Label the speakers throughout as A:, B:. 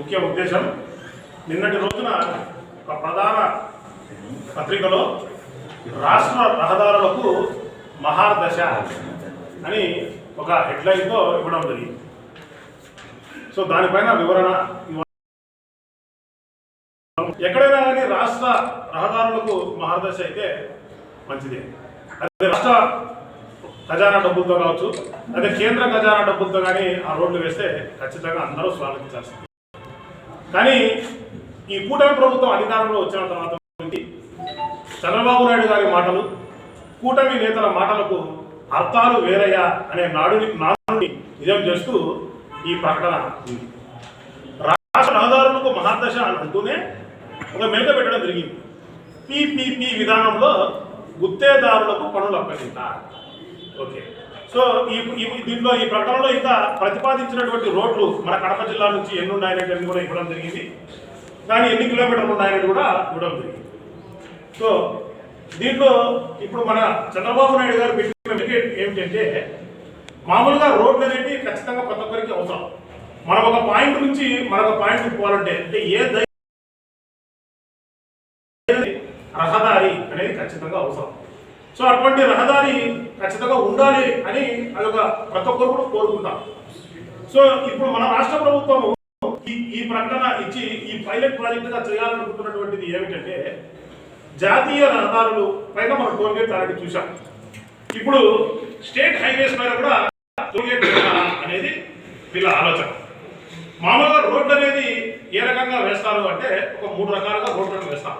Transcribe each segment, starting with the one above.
A: ముఖ్య ఉద్దేశం నిన్నటి రోజున ఒక ప్రధాన పత్రికలో రాష్ట్ర రహదారులకు మహాదశ అని ఒక హెడ్లైన్తో ఇవ్వడం జరిగింది. సో దానిపైన వివరణ ఎక్కడైనా కానీ రాష్ట్ర రహదారులకు మహాదశ అయితే మంచిదే. అదే రాష్ట్ర ఖజానా డబ్బులతో కావచ్చు అదే కేంద్ర ఖజానా డబ్బులతో కానీ ఆ రోడ్లు వేస్తే ఖచ్చితంగా అందరూ స్వాగతించాల్సింది. కానీ ఈ కూటమి ప్రభుత్వం అధికారంలో వచ్చిన తర్వాత చంద్రబాబు నాయుడు గారి మాటలు కూటమి నేతల మాటలకు అర్థాలు వేరయ్యా అనే నాడుని నాడుని నిజం చేస్తూ ఈ ప్రకటన రాష్ట్ర రహదారులకు మహాదశ అని అంటూనే ఒక మెలక పెట్టడం జరిగింది. పీపీపీ విధానంలో గుత్తేదారులకు పనులు అప్పగింత ఓకే. సో ఈ దీంట్లో ఈ ప్రకటనలో ఇంకా ప్రతిపాదించినటువంటి రోడ్లు మన కడప జిల్లా నుంచి ఎన్ని ఉన్నాయనేది కూడా ఇవ్వడం జరిగింది. కానీ ఎన్ని కిలోమీటర్లు ఉన్నాయనేది కూడా ఇవ్వడం జరిగింది. సో దీంట్లో ఇప్పుడు మన చంద్రబాబు నాయుడు గారు పెట్టిన వికెట్ ఏమిటంటే మామూలుగా రోడ్లు అనేది ఖచ్చితంగా ప్రతి ఒక్కరికి అవసరం. మనం ఒక పాయింట్ నుంచి మరొక పాయింట్ పోవాలంటే అంటే ఏ రహదారి అనేది ఖచ్చితంగా అవసరం. సో అటువంటి రహదారి ఖచ్చితంగా ఉండాలి అని అదొక ప్రతి ఒక్కరు కూడా కోరుకుంటాం సో ఇప్పుడు మన రాష్ట్ర ప్రభుత్వం ఈ ఈ ప్రకటన ఇచ్చి ఈ పైలట్ ప్రాజెక్టుగా చేయాలనుకుంటున్నటువంటిది ఏమిటంటే జాతీయ రహదారులు పైన మనం టోల్ గేట్ అలాంటి చూసాం ఇప్పుడు స్టేట్ హైవేస్ పైన కూడా టోల్ గేట్ అనేది వీళ్ళ ఆలోచన. మామూలుగా రోడ్డు అనేది ఏ రకంగా వేస్తారు అంటే ఒక మూడు రకాలుగా రోడ్లను వేస్తాం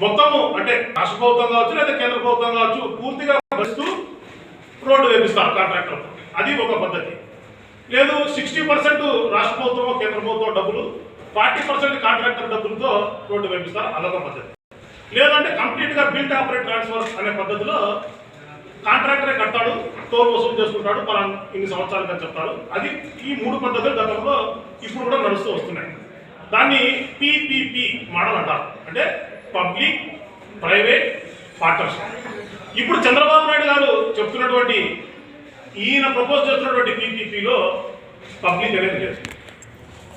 A: మొత్తము అంటే రాష్ట్ర ప్రభుత్వం కావచ్చు లేదా కేంద్ర ప్రభుత్వం కావచ్చు పూర్తిగా వస్తూ రోడ్డు వేపిస్తారు కాంట్రాక్టర్ అది ఒక పద్ధతి. లేదు సిక్స్టీ పర్సెంట్ రాష్ట్ర ప్రభుత్వం కేంద్ర ప్రభుత్వం డబ్బులు ఫార్టీ పర్సెంట్ కాంట్రాక్టర్ డబ్బులతో రోడ్డు వేపిస్తారు అదొక పద్ధతి. లేదంటే కంప్లీట్గా బిల్ట్ ఆపరేట్ ట్రాన్స్ఫర్ అనే పద్ధతిలో కాంట్రాక్టరే కడతాడు టోల్ వసూలు చేసుకుంటాడు పలానా ఇన్ని సంవత్సరాలుగా చెప్తారు. అది ఈ మూడు పద్ధతులు గతంలో ఇప్పుడు కూడా నడుస్తూ వస్తున్నాయి. దాన్ని పీపీపీ మోడల్ అంటారు. అంటే పబ్లిక్ ప్రైవేట్ పార్ట్నర్షిప్ ఇప్పుడు చంద్రబాబు నాయుడు గారు చెప్తున్నటువంటి ఈయన ప్రపోజ్ చేస్తున్నటువంటి పీపీపీలో పబ్లిక్ అనేది లేదు.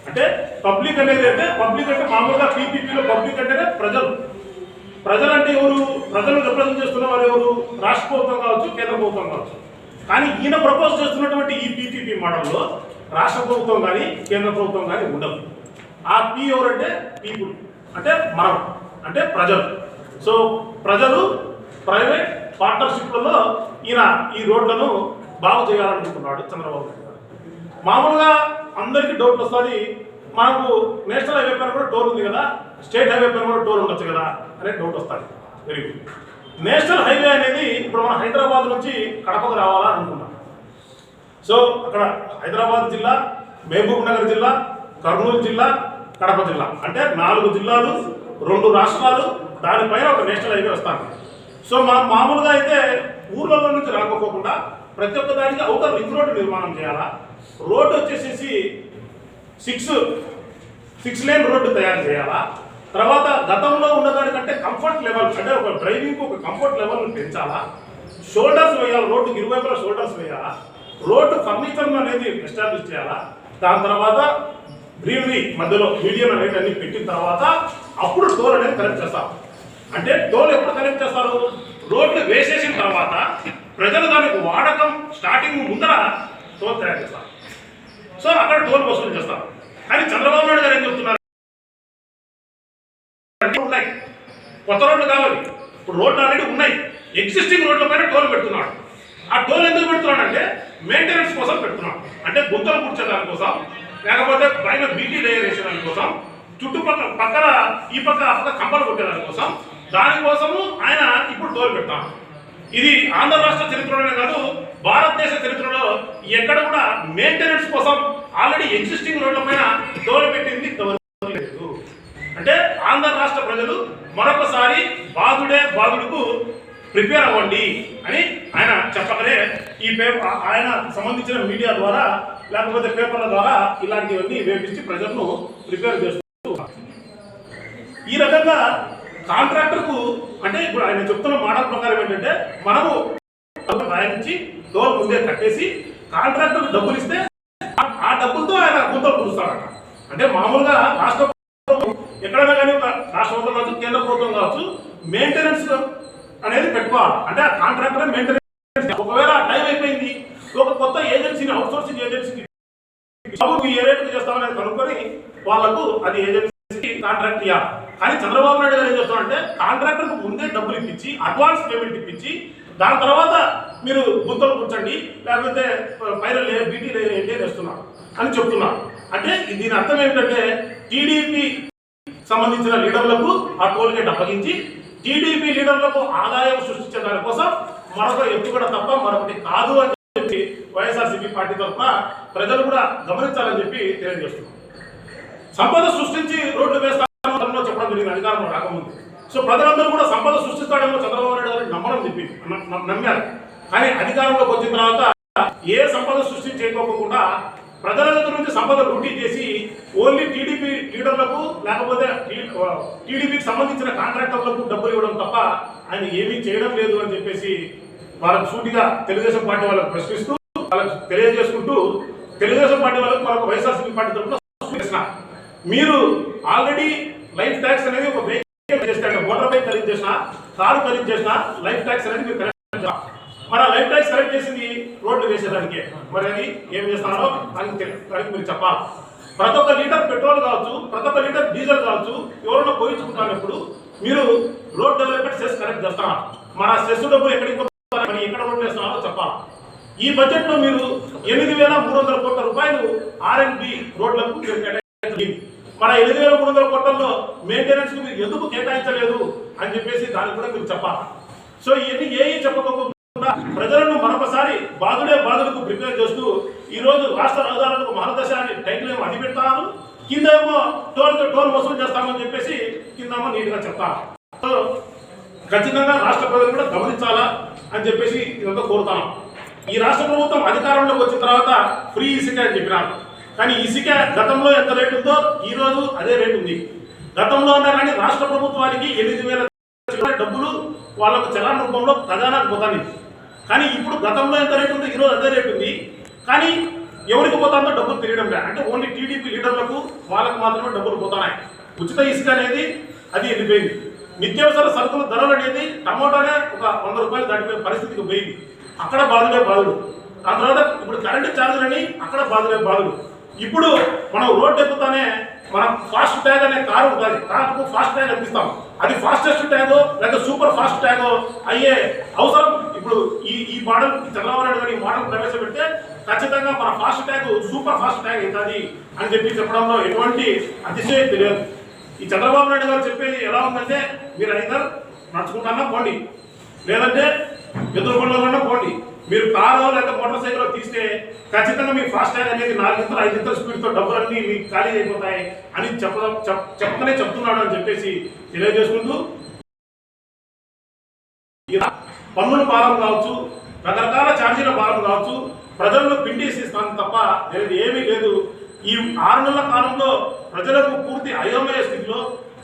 A: అంటే పబ్లిక్ అనేది అయితే పబ్లిక్ అంటే మామూలుగా పీపీపీలో పబ్లిక్ అంటేనే ప్రజలు. ప్రజలు అంటే ఎవరు? ప్రజలు రిప్రజెంట్ చేస్తున్న వారు ఎవరు? రాష్ట్ర ప్రభుత్వం కావచ్చు కేంద్ర ప్రభుత్వం కావచ్చు. కానీ ఈయన ప్రపోజ్ చేస్తున్నటువంటి ఈ పీపీపీ మోడల్లో రాష్ట్ర ప్రభుత్వం కానీ కేంద్ర ప్రభుత్వం కానీ ఉండదు. ఆ పీ ఎవరంటే పీపుల్. అంటే మనం. అంటే ప్రజలు. సో ప్రజలు ప్రైవేట్ పార్ట్నర్షిప్లలో ఈయన ఈ రోడ్లను బాగు చేయాలనుకుంటున్నాడు చంద్రబాబు నాయుడు గారు. మామూలుగా అందరికీ డౌట్ వస్తుంది మనకు నేషనల్ హైవే పైన కూడా టోల్ ఉంది కదా స్టేట్ హైవే పైన కూడా టోల్ ఉండొచ్చు కదా అనే డౌట్ వస్తుంది. Very good. నేషనల్ హైవే అనేది ఇప్పుడు మన హైదరాబాద్ నుంచి కడపకు రావాలా అనుకున్నాం సో అక్కడ హైదరాబాద్ జిల్లా మహబూబ్ నగర్ జిల్లా కర్నూలు జిల్లా కడప జిల్లా. అంటే నాలుగు జిల్లాలు రెండు రాష్ట్రాలు దానిపైన ఒక నేషనల్ హైవే వస్తాను సో మనం మామూలుగా అయితే ఊర్లలో నుంచి రాకపోకుండా ప్రతి ఒక్క దానికి అవుటర్ రింగ్ రోడ్డు నిర్మాణం చేయాలా? రోడ్డు వచ్చేసేసి సిక్స్ సిక్స్ లేన్ రోడ్డు తయారు చేయాలా? తర్వాత గతంలో ఉన్నదానికంటే కంఫర్ట్ లెవెల్ అంటే ఒక డ్రైవింగ్కి ఒక కంఫర్ట్ లెవెల్ పెంచాలా? షోల్డర్స్ వేయాలి? రోడ్డుకి ఇరువైపుల షోల్డర్స్ వేయాలా? రోడ్డు ఫర్నిచర్ అనేది ఎస్టాబ్లిష్ చేయాలా? దాని తర్వాత గ్రీనరీ మధ్యలో మీడియం అనేది అన్ని పెట్టిన తర్వాత అప్పుడు టోల్ అనేది కరెక్ట్ చేస్తాం. అంటే టోల్ ఎప్పుడు కనెక్ట్ చేస్తారు? రోడ్లు వేసేసిన తర్వాత ప్రజలు దానికి వాడకం స్టార్టింగ్ ముందర టోల్ తయారు చేస్తారు. సో అక్కడ టోల్ వసూలు చేస్తారు. కానీ చంద్రబాబు నాయుడు గారు ఏం చెప్తున్నారు? ఉన్నాయి. కొత్త రోడ్లు కావాలి. ఇప్పుడు రోడ్లు ఆల్రెడీ ఉన్నాయి. ఎగ్జిస్టింగ్ రోడ్ల పైన టోల్ పెడుతున్నాడు. ఆ టోల్ ఎందుకు పెడుతున్నాడు అంటే మెయింటెనెన్స్ కోసం పెడుతున్నాడు. అంటే గుంతలు కూర్చోదాని కోసం లేకపోతే పైన బీటీ లేయర్ వేసేదాని కోసం చుట్టుపక్కల పక్కన ఈ పక్క ఆ పక్క కంపలు కొట్టేదాని కోసం దానికోసము ఆయన ఇప్పుడు తోలు పెట్టాం ఇది ఆంధ్ర రాష్ట్ర చరిత్రలోనే కాదు భారతదేశ చరిత్రలో ఎక్కడ కూడా మెయింటెనెన్స్ కోసం ఆల్రెడీ ఎగ్జిస్టింగ్ రోడ్ల పైన తోలు పెట్టింది అంటే ఆంధ్ర రాష్ట్ర ప్రజలు మరొకసారి బాధుడే బాధుడుకు ప్రిపేర్ అవ్వండి అని ఆయన చెప్పకనే ఈ పేపర్ ఆయన సంబంధించిన మీడియా ద్వారా లేకపోతే పేపర్ల ద్వారా ఇలాంటివన్నీ వేపించి ప్రజలను ప్రిపేర్ చేస్తూ ఈ రకంగా కాంట్రాక్టర్కు అంటే ఇప్పుడు ఆయన చెప్తున్న మోడల్ ప్రకారం ఏంటంటే మనము డబ్బులు రాయించి టోల్ ముందే కట్టేసి కాంట్రాక్టర్కు డబ్బులు ఇస్తే ఆ- డబ్బులతో ఆయన గుంతలు పూస్తాడట అంటే మామూలుగా రాష్ట్ర ప్రభుత్వం ఎక్కడైనా కానీ ఒక రాష్ట్ర ప్రభుత్వం కావచ్చు కేంద్ర ప్రభుత్వం కావచ్చు మెయింటెనెన్స్ అనేది పెట్టుకోవాలి. అంటే ఆ కాంట్రాక్టర్ మెయింటెనెన్స్ ఒకవేళ టైం అయిపోయింది ఒక కొత్త ఏజెన్సీని అవుట్సోర్సింగ్ ఏజెన్సీకి బాబు ఏ రేటు చేస్తామనేది కనుక్కొని వాళ్ళకు అది ఏజెన్సీ కాంట్రాక్ట్ ఇవ్వాలి కానీ చంద్రబాబు నాయుడు గారు ఏం చేస్తారంటే కాంట్రాక్టర్కు ముందే డబ్బులు ఇప్పించి అడ్వాన్స్ పేమెంట్ ఇప్పించి దాని తర్వాత మీరు గుంతలు కూర్చోండి లేకపోతే పైన లే బీటీ లేదంటే వేస్తున్నారు అని చెప్తున్నారు. అంటే దీని అర్థం ఏమిటంటే టీడీపీ సంబంధించిన లీడర్లకు ఆ టోల్గేట్ అప్పగించి టీడీపీ లీడర్లకు ఆదాయం సృష్టించే దానికోసం మరొక ఎత్తుగడ తప్ప మరొకటి కాదు అని చెప్పి వైఎస్ఆర్సీపీ పార్టీ తరఫున ప్రజలు కూడా గమనించాలని చెప్పి తెలియజేస్తున్నాం సంపద సృష్టించి రోడ్లు వేస్తామో చెప్పడం జరిగింది అధికారంలో రాకముందు. సో ప్రజలందరూ కూడా సంపద సృష్టిస్తాడేమో చంద్రబాబు నాయుడు గారు నమ్మడం చెప్పి నమ్మారు. కానీ అధికారంలోకి వచ్చిన తర్వాత ఏ సంపద సృష్టించేయకోకుండా ప్రజల దగ్గర నుంచి సంపద లూటీ చేసి ఓన్లీ టీడీపీ లీడర్లకు లేకపోతే టీడీపీకి సంబంధించిన కాంట్రాక్టర్లకు డబ్బులు ఇవ్వడం తప్ప ఆయన ఏమీ చేయడం లేదు అని చెప్పేసి వాళ్ళకు సూటిగా తెలుగుదేశం పార్టీ వాళ్ళకు ప్రశ్నిస్తూ వాళ్ళకు తెలియజేసుకుంటూ తెలుగుదేశం పార్టీ వాళ్ళకు మనకు వైఎస్ఆర్సీపీ పార్టీ తరఫున మీరు ఆల్రెడీ లైఫ్ ట్యాక్స్ అనేది ఒక వెహికల్ చేస్తాడు మోటార్ బైక్ ఖరీదు చేసిన కారు ఖరీదు చేసిన లైఫ్ ట్యాక్స్ అనేది మీరు కలెక్ట్ మరి ఆ లైఫ్ ట్యాక్స్ కలెక్ట్ చేసింది రోడ్లు వేసేదానికి. మరి అది ఏం చేస్తున్నారో దానికి దానికి మీరు చెప్పాలి. ప్రతి ఒక్క లీటర్ పెట్రోల్ కావచ్చు ప్రతి ఒక్క లీటర్ డీజిల్ కావచ్చు ఎవరైనా పోయించుకుంటానప్పుడు మీరు రోడ్ డెవలప్మెంట్ సెస్ కరెక్ట్ చేస్తున్నారు మన సెస్ డబ్బులు ఎక్కడికి ఎక్కడ రోడ్లు వేస్తున్నారో చెప్పాలి. ఈ బడ్జెట్లో మీరు ఎనిమిది వేల మూడు వందల కోట్ల రూపాయలు ఆర్ఎండ్బి రోడ్లకు మీరు కేటాయించలేదు మన ఎనిమిది వేల మూడు వందల కోట్లలో మెయింటెనెన్స్ మీరు ఎందుకు కేటాయించలేదు అని చెప్పేసి దానికి కూడా మీరు చెప్పాలి? సో ఇవన్నీ ఏ చెప్పకుండా ప్రజలను మరొకసారి బాధుడే బాధలకు ప్రిపేర్ చేస్తూ ఈ రోజు రాష్ట్ర రహదారులకు మహర్దశ అని టైటిల్ ఏమో అది పెడతారు కింద ఏమో టోల్ టోల్ వసూలు చేస్తామని చెప్పేసి కిందేమో నీట్గా గా సో ఖచ్చితంగా రాష్ట్ర ప్రజలు కూడా గమనించాలా అని చెప్పేసి ఇదంతా కోరుతాను ఈ రాష్ట్ర ప్రభుత్వం అధికారంలోకి వచ్చిన తర్వాత ఫ్రీ ఇసుక అని చెప్పినారు. కానీ ఇసుక గతంలో ఎంత రేటు ఉందో ఈ రోజు అదే రేటు ఉంది. గతంలో ఉన్నా కానీ రాష్ట్ర ప్రభుత్వానికి ఎనిమిది వేల డబ్బులు వాళ్ళకు చలాన్ రూపంలో ఖజానాకు పోతాను కానీ ఇప్పుడు గతంలో ఎంత రేటు ఉందో ఈ రోజు అదే రేటు ఉంది. కానీ ఎవరికి పోతాందో డబ్బులు తెలియడం లేదు. అంటే ఓన్లీ టీడీపీ లీడర్లకు వాళ్ళకు మాత్రమే డబ్బులు పోతున్నాయి ఉచిత ఇసుక అనేది అది వెళ్ళిపోయింది. నిత్యావసర సరుకుల ధరలు అనేది టమోటానే ఒక వంద రూపాయలు దాటిపోయే పరిస్థితికి పోయింది. అక్కడ బాధలే బాధలు. దాని తర్వాత ఇప్పుడు కరెంటు ఛార్జీలని అక్కడ బాధలే బాధలు. ఇప్పుడు మనం రోడ్డు ఎక్కుతానే మనం ఫాస్ట్ ట్యాగ్ అనే కారు ఉంటుంది కారుకు ఫాస్ట్ ట్యాగ్ అనిపిస్తాం. అది ఫాస్టెస్ట్ ట్యాగ్ లేదా సూపర్ ఫాస్ట్ ట్యాగ్ అయ్యే అవసరం ఇప్పుడు ఈ ఈ మోడల్ చంద్రబాబు నాయుడు గారు ఈ మోడల్ ప్రవేశపెడితే ఖచ్చితంగా మన fast tag super fast tag అవుతుంది అని చెప్పి చెప్పడంలో ఎటువంటి అతిశయం తెలియదు. ఈ చంద్రబాబు నాయుడు గారు చెప్పేది ఎలా ఉందంటే మీరు అయితే నడుచుకుంటానా పోండి. లేదంటే ఎదురుకొండలోనే పోండి. మీరు కారు లేదా మోటార్ సైకిల్ తీస్తే ఖచ్చితంగా మీ ఫాస్ట్ ట్యాగ్ అనేది నాలుగింతలు ఐదింతల స్పీడ్తో డబ్బులన్నీ మీకు ఖాళీ అయిపోతాయి అని చెప్పడం చెప్పకనే చెప్తున్నాడు అని చెప్పేసి తెలియజేసుకుంటూ పన్నుల భారం కావచ్చు రకరకాల ఛార్జీల భారం కావచ్చు ప్రజలను పిండేసిస్తాను తప్ప లేదు ఏమీ లేదు. ఈ ఆరు నెలల కాలంలో ప్రజలకు పూర్తి అయోమయ స్థితిలో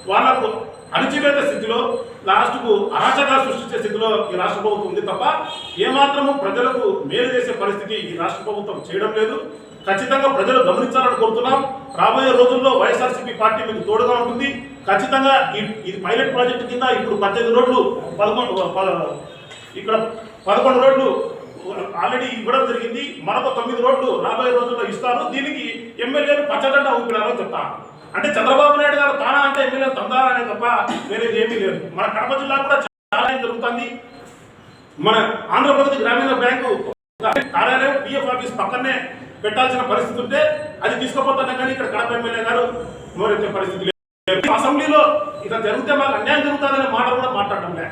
A: వాళ్ళకు అణచివేత స్థితిలో లాస్ట్కు అరాచకాలు సృష్టించే స్థితిలో ఈ రాష్ట్ర ప్రభుత్వం ఉంది తప్ప ఏమాత్రము ప్రజలకు మేలు చేసే పరిస్థితి ఈ రాష్ట్ర ప్రభుత్వం చేయడం లేదు. ఖచ్చితంగా ప్రజలు గమనించాలని కోరుతున్నాం. రాబోయే రోజుల్లో వైఎస్ఆర్సీపీ పార్టీ మీకు తోడుగా ఉంటుంది. ఖచ్చితంగా ఈ- ఇది పైలట్ ప్రాజెక్టు కింద ఇప్పుడు పద్దెనిమిది రోడ్లు పదకొండు ఇక్కడ పదకొండు రోడ్లు ఆల్రెడీ ఇవ్వడం జరిగింది. మరొక తొమ్మిది రోడ్లు రాబోయే రోజుల్లో ఇస్తారు దీనికి ఎమ్మెల్యేలు పచ్చదండ ఊపినారని చెప్తాను. అంటే చంద్రబాబు నాయుడు గారు తానా అంటే ఎమ్మెల్యే తందారనే తప్ప వేరేది ఏమీ లేదు. మన కడప జిల్లా కూడా చాలా జరుగుతుంది? మన ఆంధ్రప్రదేశ్ గ్రామీణ బ్యాంకు కార్యాలయం పిఎఫ్ ఆఫీస్ పక్కనే పెట్టాల్సిన పరిస్థితి ఉంటే అది తీసుకుపోతున్నా కానీ ఇక్కడ కడప ఎమ్మెల్యే గారు నోరెత్తే పరిస్థితి లేదు. అసెంబ్లీలో ఇక్కడ జరిగితే మాకు అన్యాయం జరుగుతుందనే మాట కూడా మాట్లాడటం లేదు.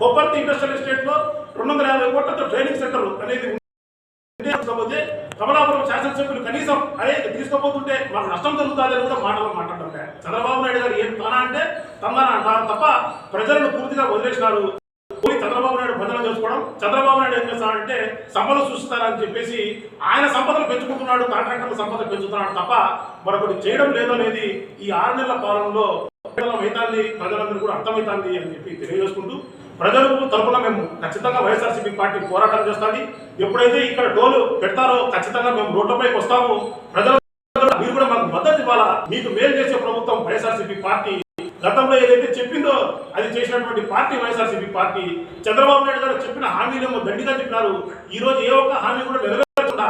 A: కొప్పర్తి ఇండస్ట్రియల్ ఎస్టేట్లో రెండు వందల యాభై కోట్లతో ట్రైనింగ్ సెంటర్ అనేది ఉంటే కమలాపురం శాసనసభ్యులు కనీసం అరే తీసుకుపోతుంటే మాకు నష్టం జరుగుతుందని కూడా మాటలు మాట్లాడడం చంద్రబాబు నాయుడు గారు ఏం తానా అంటే తమనా అంటారు తప్ప ప్రజలను పూర్తిగా వదిలేసినారు. పోయి చంద్రబాబు నాయుడు భజన చేసుకోవడం చంద్రబాబు నాయుడు ఏం చేస్తాడంటే సంపద సృష్టిస్తారని చెప్పేసి ఆయన సంపదలు పెంచుకుంటున్నాడు కాంట్రాక్టర్ల సంపద పెంచుతున్నాడు తప్ప మరొకటి చేయడం లేదనేది ఈ ఆరు నెలల పాలనలో అవుతుంది ప్రజలందరూ కూడా అర్థమవుతుంది అని చెప్పి తెలియజేసుకుంటూ ప్రజలకు తరపున మేము ఖచ్చితంగా వైఎస్ఆర్సీపీ పార్టీ పోరాటం చేస్తుంది. ఎప్పుడైతే ఇక్కడ డోలు పెడతారో ఖచ్చితంగా మేము రోడ్లపైకి వస్తాము. ప్రజల మీరు కూడా మాకు మద్దతు ఇవ్వాలా? మీకు మేలు చేసే ప్రభుత్వం వైఎస్ఆర్సీపీ పార్టీ. గతంలో ఏదైతే చెప్పిందో అది చేసినటువంటి party YSRCP party. Chandrababu Naidu garu చెప్పిన హామీలేమో దండిగా చెప్పినారు. ఈ రోజు ఏ ఒక్క హామీ కూడా నెరవేర్చకుండా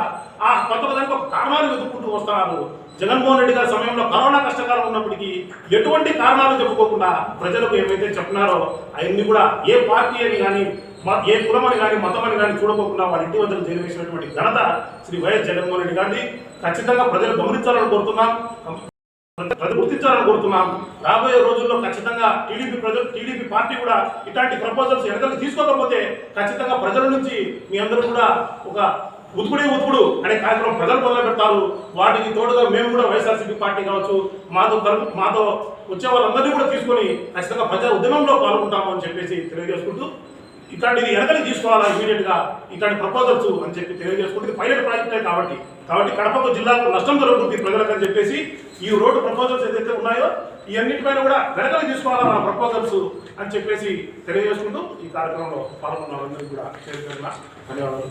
A: ఆ కొత్త ఒక కారణాలు వెతుక్కుంటూ వస్తున్నారు జగన్మోహన్ రెడ్డి గారి సమయంలో కరోనా కష్టకాలం ఉన్నప్పటికీ ఎటువంటి కారణాలు చెప్పుకోకుండా ప్రజలకు ఏమైతే చెప్పినారో అవన్నీ కూడా ఏ పార్టీ అని కానీ ఏ కులం అని కానీ మతం అని కానీ చూడకోకుండా వాళ్ళ ఇంటి వద్దకు చేరవేసినటువంటి ఘనత శ్రీ వైఎస్ జగన్మోహన్ రెడ్డి గారిని ఖచ్చితంగా ప్రజలు గమనించాలని కోరుతున్నాం. ప్రజలు గుర్తించాలని కోరుతున్నాం. రాబోయే రోజుల్లో ఖచ్చితంగా టీడీపీ ప్రజలు టీడీపీ పార్టీ కూడా ఇట్లాంటి ప్రపోజల్స్ వెనకలు తీసుకోకపోతే ఖచ్చితంగా ప్రజల నుంచి మీ అందరూ కూడా ఒక ఉతుకుడే ఉతుకుడు అనే కార్యక్రమం ప్రజలు మొదలు పెడతారు వాటికి తోడుగా మేము కూడా వైఎస్ఆర్సీపీ పార్టీ కావచ్చు మాతో మాతో వచ్చే వాళ్ళందరినీ కూడా తీసుకొని ఖచ్చితంగా ప్రజా ఉద్యమంలో పాల్గొంటాము అని చెప్పేసి తెలియజేసుకుంటూ ఇట్లాంటిది వెనకలి తీసుకోవాలా ఇమీడియట్గా ఇట్లాంటి ప్రపోజల్స్ అని చెప్పి తెలియజేసుకుంటే ఇది పైలట్ ప్రాజెక్టే కాబట్టి కాబట్టి కడపకు జిల్లాకు నష్టం జరుగుతుంది ప్రజలకు అని చెప్పేసి ఈ రోడ్డు ప్రపోజల్స్ ఏదైతే ఉన్నాయో ఈ కూడా వెనకలు తీసుకోవాలా మన ప్రపోజల్స్ అని చెప్పేసి తెలియజేసుకుంటూ ఈ కార్యక్రమంలో పాల్గొన్న వాళ్ళందరికీ కూడా ధన్యవాదాలు.